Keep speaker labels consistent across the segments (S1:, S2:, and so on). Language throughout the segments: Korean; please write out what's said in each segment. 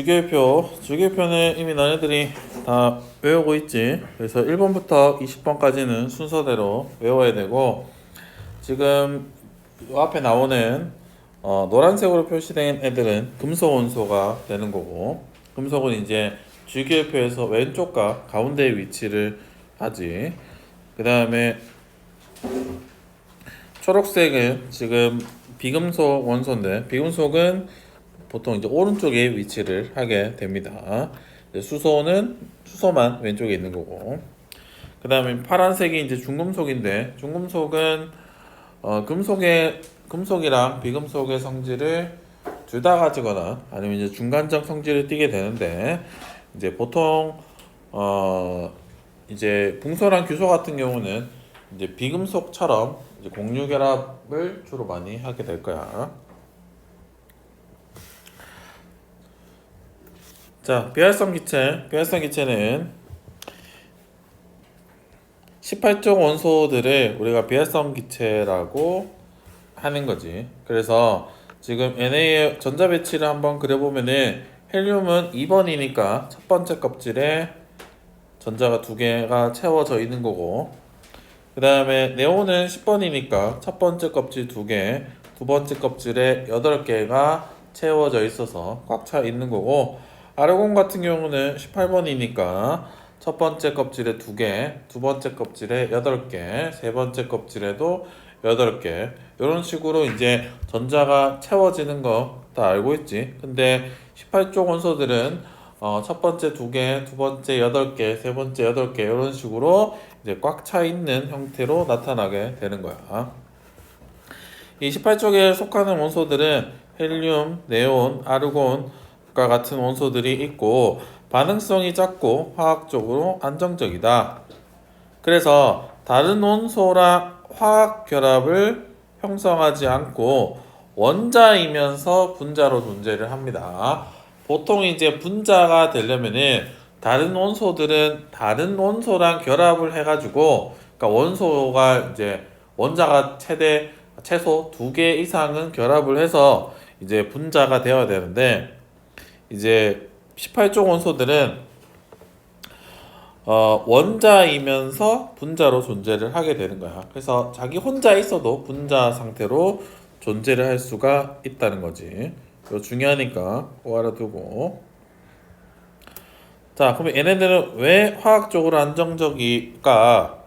S1: 주계표, 주계표는 이미 너네들이 다 외우고 있지. 그래서 1번부터 20번까지는 순서대로 외워야 되고, 지금 이 앞에 나오는 어, 노란색으로 표시된 애들은 금속 원소가 되는 거고, 금속은 이제 주계표에서 왼쪽과 가운데 위치를 하지. 그 다음에 초록색은 지금 비금속 원소인데, 비금속은 보통 이제 오른쪽에 위치를 하게 됩니다. 수소는 수소만 왼쪽에 있는 거고. 그 다음에 파란색이 이제 중금속인데 중금속은 어, 금속의 금속이랑 비금속의 성질을 둘 다 가지거나 아니면 이제 중간적 성질을 띠게 되는데 이제 보통 어 이제 붕소랑 규소 같은 경우는 이제 비금속처럼 이제 공유 결합을 주로 많이 하게 될 거야. 자, 비활성 기체. 비활성 기체는 18종 원소들을 우리가 비활성 기체라고 하는 거지. 그래서 지금 NA의 전자 배치를 한번 그려보면은 헬륨은 2번이니까 첫 번째 껍질에 전자가 두 개가 채워져 있는 거고 그 다음에 네온은 10번이니까 첫 번째 껍질 두 개, 두 번째 껍질에 8개가 채워져 있어서 꽉 차 있는 거고 아르곤 같은 경우는 18번이니까 첫 번째 껍질에 두 개, 두 번째 껍질에 여덟 개, 세 번째 껍질에도 여덟 개 이런 식으로 이제 전자가 채워지는 거 다 알고 있지. 근데 18종 원소들은 어, 첫 번째 두 개, 두 번째 여덟 개, 세 번째 여덟 개 이런 식으로 이제 꽉 차 있는 형태로 나타나게 되는 거야. 이 18쪽에 속하는 원소들은 헬륨, 네온, 아르곤 과 같은 원소들이 있고 반응성이 작고 화학적으로 안정적이다. 그래서 다른 원소랑 화학 결합을 형성하지 않고 원자이면서 분자로 존재를 합니다. 보통 이제 분자가 되려면은 다른 원소들은 다른 원소랑 결합을 해가지고 그러니까 원소가 이제 원자가 최대 최소 두 개 이상은 결합을 해서 이제 분자가 되어야 되는데 이제 18종 원소들은 어, 원자이면서 분자로 존재를 하게 되는 거야. 그래서 자기 혼자 있어도 분자 상태로 존재를 할 수가 있다는 거지. 이거 중요하니까 꼭 알아두고. 자, 그러면 얘네들은 왜 화학적으로 안정적일까?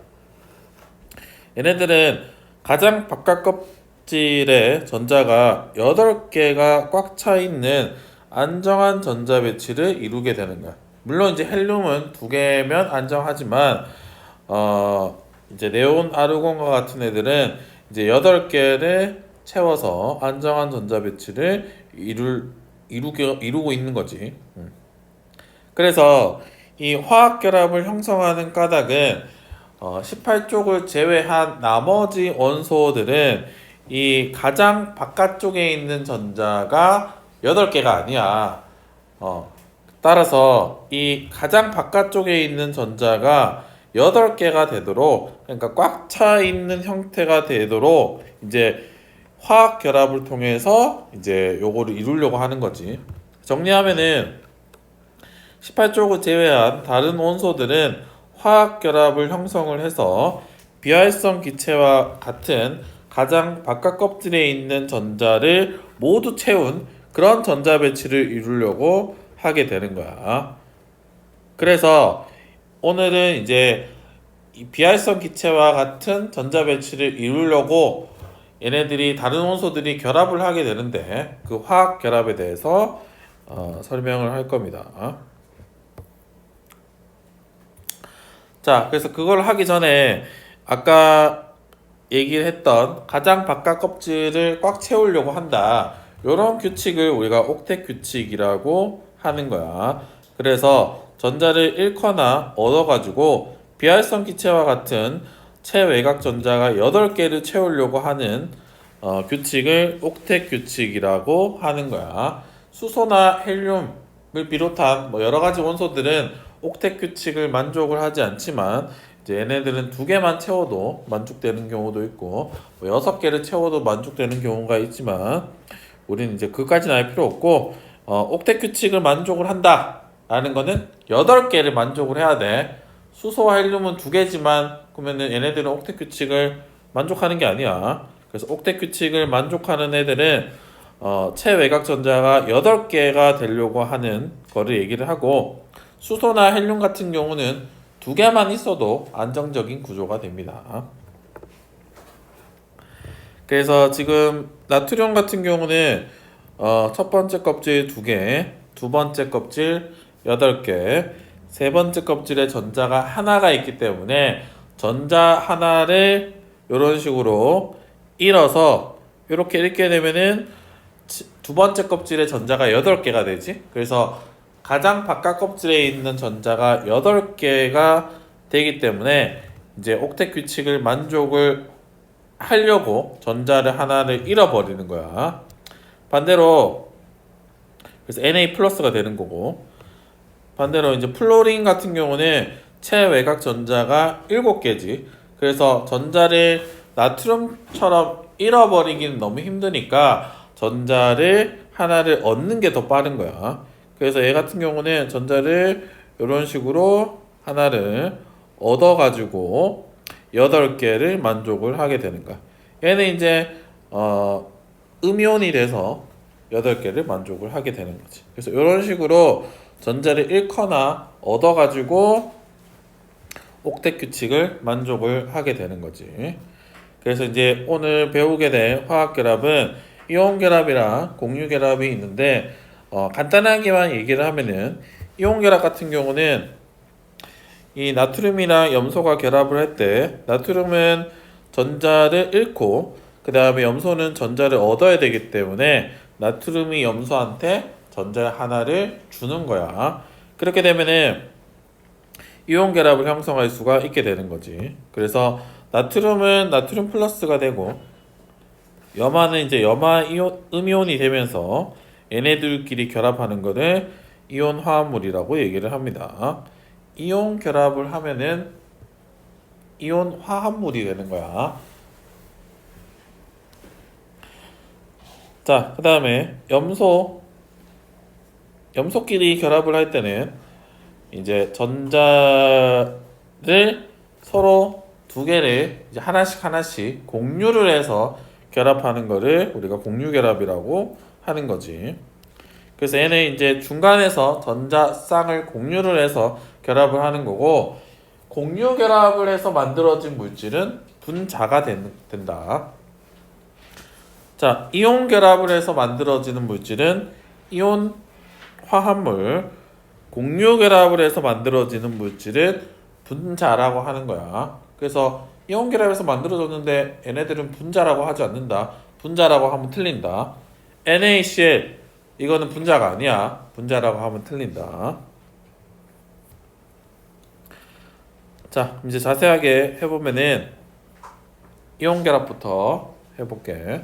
S1: 얘네들은 가장 바깥 껍질에 전자가 8개가 꽉 차 있는 안정한 전자 배치를 이루게 되는 거야. 물론 이제 헬륨은 두 개면 안정하지만 어 이제 네온 아르곤과 같은 애들은 이제 8개를 채워서 안정한 전자 배치를 이룰 이루게 이루고 있는 거지. 음. 그래서 이 화학 결합을 형성하는 까닭은 어, 18쪽을 제외한 나머지 원소들은 이 가장 바깥쪽에 있는 전자가 8개가 아니야. 어, 따라서 이 가장 바깥쪽에 있는 전자가 8개가 되도록 그러니까 꽉 차 있는 형태가 되도록 이제 화학 결합을 통해서 이제 요거를 이루려고 하는 거지. 정리하면은 18쪽을 제외한 다른 원소들은 화학 결합을 형성을 해서 비활성 기체와 같은 가장 바깥 껍질에 있는 전자를 모두 채운 그런 전자 배치를 이루려고 하게 되는 거야. 그래서 오늘은 이제 이 비활성 기체와 같은 전자 배치를 이루려고 얘네들이 다른 원소들이 결합을 하게 되는데 그 화학 결합에 대해서 어, 설명을 할 겁니다. 자, 그래서 그걸 하기 전에 아까 얘기를 했던 가장 바깥 껍질을 꽉 채우려고 한다. 이런 규칙을 우리가 옥텟 규칙이라고 하는 거야. 그래서 전자를 잃거나 얻어가지고 비활성 기체와 같은 체외곽 전자가 8개를 채우려고 하는 어, 규칙을 옥텟 규칙이라고 하는 거야. 수소나 헬륨을 비롯한 뭐 여러 가지 원소들은 옥텟 규칙을 만족을 하지 않지만 이제 얘네들은 두 개만 채워도 만족되는 경우도 있고 뭐 여섯 개를 채워도 만족되는 경우가 있지만 우리는 이제 그까지는 알 필요 없고 어, 옥텟 규칙을 만족을 한다라는 거는 8개를 만족을 해야 돼. 수소와 헬륨은 두 개지만 그러면은 얘네들은 옥텟 규칙을 만족하는 게 아니야. 그래서 옥텟 규칙을 만족하는 애들은 어, 체외곽 전자가 8개가 되려고 하는 거를 얘기를 하고 수소나 헬륨 같은 경우는 두 개만 있어도 안정적인 구조가 됩니다. 그래서 지금 나트륨 같은 경우는 어, 첫 번째 껍질 두 개, 두 번째 껍질 여덟 개, 세 번째 껍질에 전자가 하나가 있기 때문에 전자 하나를 이런 식으로 잃어서 이렇게 읽게 되면은 치- 두 번째 껍질에 전자가 여덟 개가 되지. 그래서 가장 바깥 껍질에 있는 전자가 여덟 개가 되기 때문에 이제 옥텟 규칙을 만족을 하려고 전자를 하나를 잃어버리는 거야. 반대로 그래서 Na 플러스가 되는 거고 반대로 이제 플로린 같은 경우는 체외곽 전자가 7개지. 그래서 전자를 나트륨처럼 잃어버리기는 너무 힘드니까 전자를 하나를 얻는 게 더 빠른 거야. 그래서 얘 같은 경우는 전자를 이런 식으로 하나를 얻어가지고 8개를 만족을 하게 되는 거야. 얘는 이제 어, 음이온이 돼서 8개를 만족을 하게 되는 거지. 그래서 이런 식으로 전자를 잃거나 얻어가지고 옥텟 규칙을 만족을 하게 되는 거지. 그래서 이제 오늘 배우게 될 화학 결합은 이온 결합이랑 공유 결합이 있는데 어, 간단하게만 얘기를 하면은 이온 결합 같은 경우는 이 나트륨이랑 염소가 결합을 할 때 나트륨은 전자를 잃고 그 다음에 염소는 전자를 얻어야 되기 때문에 나트륨이 염소한테 전자 하나를 주는 거야. 그렇게 되면은 이온 결합을 형성할 수가 있게 되는 거지. 그래서 나트륨은 나트륨 플러스가 되고 염화는 이제 염화 이온, 음이온이 되면서 얘네들끼리 결합하는 거를 이온 화합물이라고 얘기를 합니다. 이온 결합을 하면은 이온 화합물이 되는 거야. 자, 그 다음에 염소 염소끼리 결합을 할 때는 이제 전자를 서로 두 개를 이제 하나씩 하나씩 공유를 해서 결합하는 거를 우리가 공유 결합이라고 하는 거지. 그래서 얘는 이제 중간에서 전자 쌍을 공유를 해서 결합을 하는 거고 공유 결합을 해서 만들어진 물질은 분자가 된, 된다. 자, 이온 결합을 해서 만들어지는 물질은 이온 화합물, 공유 결합을 해서 만들어지는 물질은 분자라고 하는 거야. 그래서 이온 결합에서 만들어졌는데 얘네들은 분자라고 하지 않는다. 분자라고 하면 틀린다. NaCl 이거는 분자가 아니야. 분자라고 하면 틀린다. 자, 이제 자세하게 해보면은 이온 결합부터 해볼게.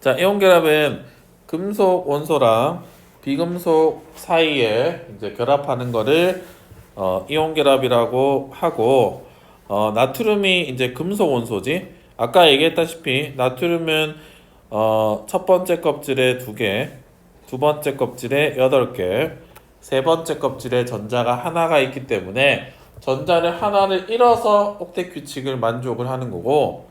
S1: 자, 이온 결합은 금속 원소랑 비금속 사이에 이제 결합하는 거를 어, 이온 결합이라고 하고 어, 나트륨이 이제 금속 원소지. 아까 얘기했다시피 나트륨은 어, 첫 번째 껍질에 두 개, 두 번째 껍질에 여덟 개, 세 번째 껍질에 전자가 하나가 있기 때문에 전자를 하나를 잃어서 옥텟 규칙을 만족을 하는 거고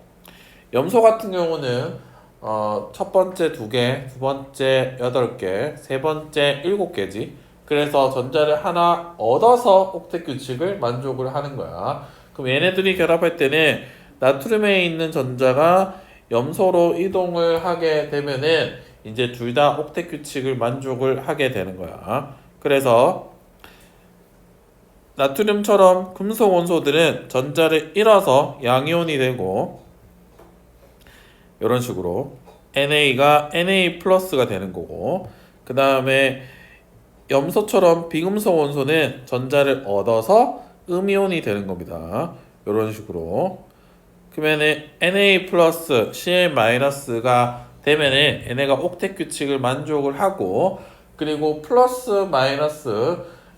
S1: 염소 같은 경우는 어, 첫 번째 두 개, 두 번째 여덟 개, 세 번째 일곱 개지. 그래서 전자를 하나 얻어서 옥텟 규칙을 만족을 하는 거야. 그럼 얘네들이 결합할 때는 나트륨에 있는 전자가 염소로 이동을 하게 되면은 이제 둘 다 옥텟 규칙을 만족을 하게 되는 거야. 그래서 나트륨처럼 금속 원소들은 전자를 잃어서 양이온이 되고 이런 식으로 NA가 NA 플러스가 되는 거고 그 다음에 염소처럼 비금속 원소는 전자를 얻어서 음이온이 되는 겁니다. 이런 식으로 그러면 Na 플러스 Cl 마이너스가 되면은 얘네가 옥텟 규칙을 만족을 하고 그리고 플러스 마이너스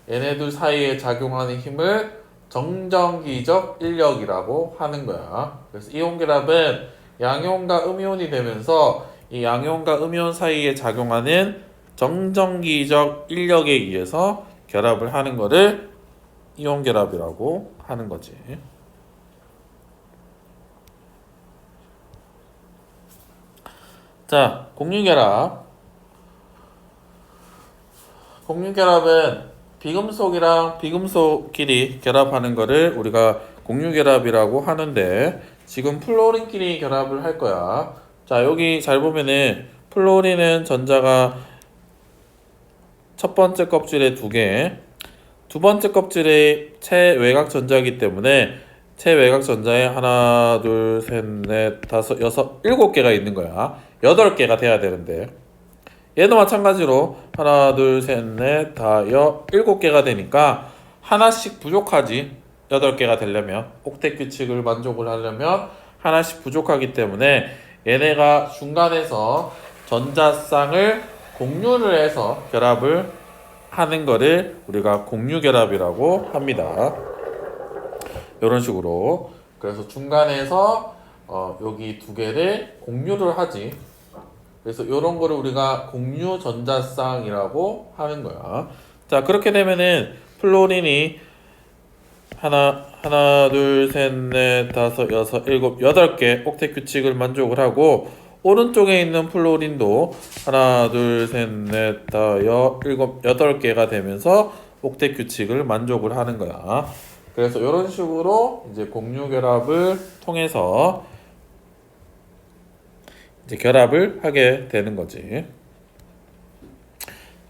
S1: 얘네들 사이에 작용하는 힘을 정전기적 인력이라고 하는 거야. 그래서 이온 결합은 양이온과 음이온이 되면서 이 양이온과 음이온 사이에 작용하는 정전기적 인력에 의해서 결합을 하는 거를 이온 결합이라고 하는 거지. 자, 공유 결합. 공유 결합은 비금속이랑 비금속끼리 결합하는 거를 우리가 공유결합이라고 하는데 지금 플로린끼리 결합을 할 거야. 자, 여기 잘 보면은 플로린은 전자가 첫 번째 껍질에 두 개, 두 번째 껍질에 최외곽 전자이기 때문에 최외곽 전자에 하나, 둘, 셋, 넷, 다섯, 여섯, 일곱 개가 있는 거야. 여덟 개가 돼야 되는데 얘도 마찬가지로 하나, 둘, 셋, 넷, 다, 여, 일곱 개가 되니까 하나씩 부족하지. 여덟 개가 되려면 옥텟 규칙을 만족을 하려면 하나씩 부족하기 때문에 얘네가 중간에서 전자쌍을 공유를 해서 결합을 하는 거를 우리가 공유 결합이라고 합니다. 이런 식으로 그래서 중간에서 어, 여기 두 개를 공유를 하지. 그래서 이런 거를 우리가 공유 전자쌍이라고 하는 거야. 자 그렇게 되면은 플로린이 하나 하나 둘 셋 넷 다섯 여섯 일곱 여덟 개 옥텟 규칙을 만족을 하고 오른쪽에 있는 플로린도 하나 둘 셋 넷 다 여 일곱 여덟 개가 되면서 옥텟 규칙을 만족을 하는 거야. 그래서 이런 식으로 이제 공유 결합을 통해서 이제 결합을 하게 되는 거지.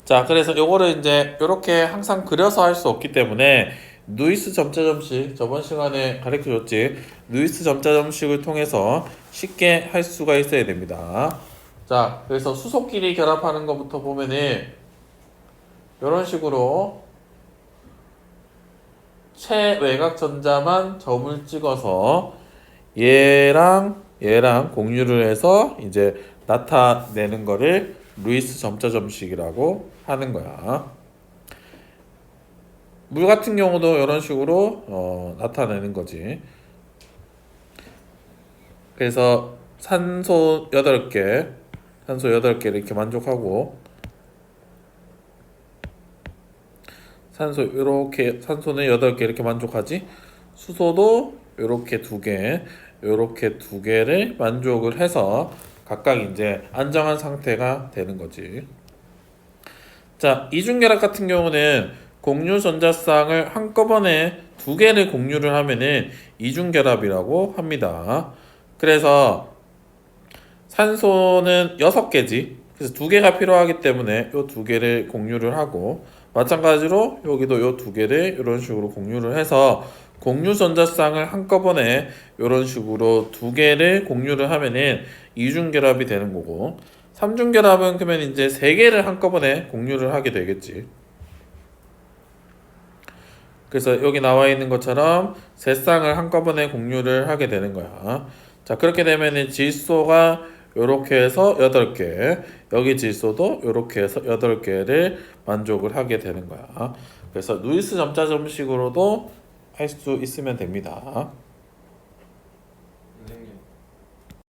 S1: 자, 그래서 요거를 이제 이렇게 항상 그려서 할 수 없기 때문에 누이스 점자점식 저번 시간에 가르쳐 줬지. 누이스 점자점식을 통해서 쉽게 할 수가 있어야 됩니다. 자, 그래서 수소끼리 결합하는 것부터 보면은 이런 식으로 최외곽 전자만 점을 찍어서 얘랑 얘랑 공유를 해서 이제 나타내는 거를 루이스 점자 점식이라고 하는 거야. 물 같은 경우도 이런 식으로 어, 나타내는 거지. 그래서 산소 8개, 산소 8개를 이렇게 만족하고 산소 이렇게 산소는 8개 이렇게 만족하지. 수소도 이렇게 두 개, 이렇게 두 개를 만족을 해서 각각 이제 안정한 상태가 되는 거지. 자, 이중결합 같은 경우는 공유 전자쌍을 한꺼번에 두 개를 공유를 하면은 이중결합이라고 합니다. 그래서 산소는 여섯 개지. 그래서 두 개가 필요하기 때문에 이 두 개를 공유를 하고 마찬가지로 여기도 이 두 개를 이런 식으로 공유를 해서 공유 전자쌍을 한꺼번에 이런 식으로 두 개를 공유를 하면은 이중 결합이 되는 거고 삼중 결합은 그러면 이제 세 개를 한꺼번에 공유를 하게 되겠지. 그래서 여기 나와 있는 것처럼 세 쌍을 한꺼번에 공유를 하게 되는 거야. 자, 그렇게 되면은 질소가 요렇게 해서 8개, 여기 질소도 요렇게 해서 8개를 만족을 하게 되는 거야. 그래서 누이스 점자 점식으로도 할 수 있으면 됩니다.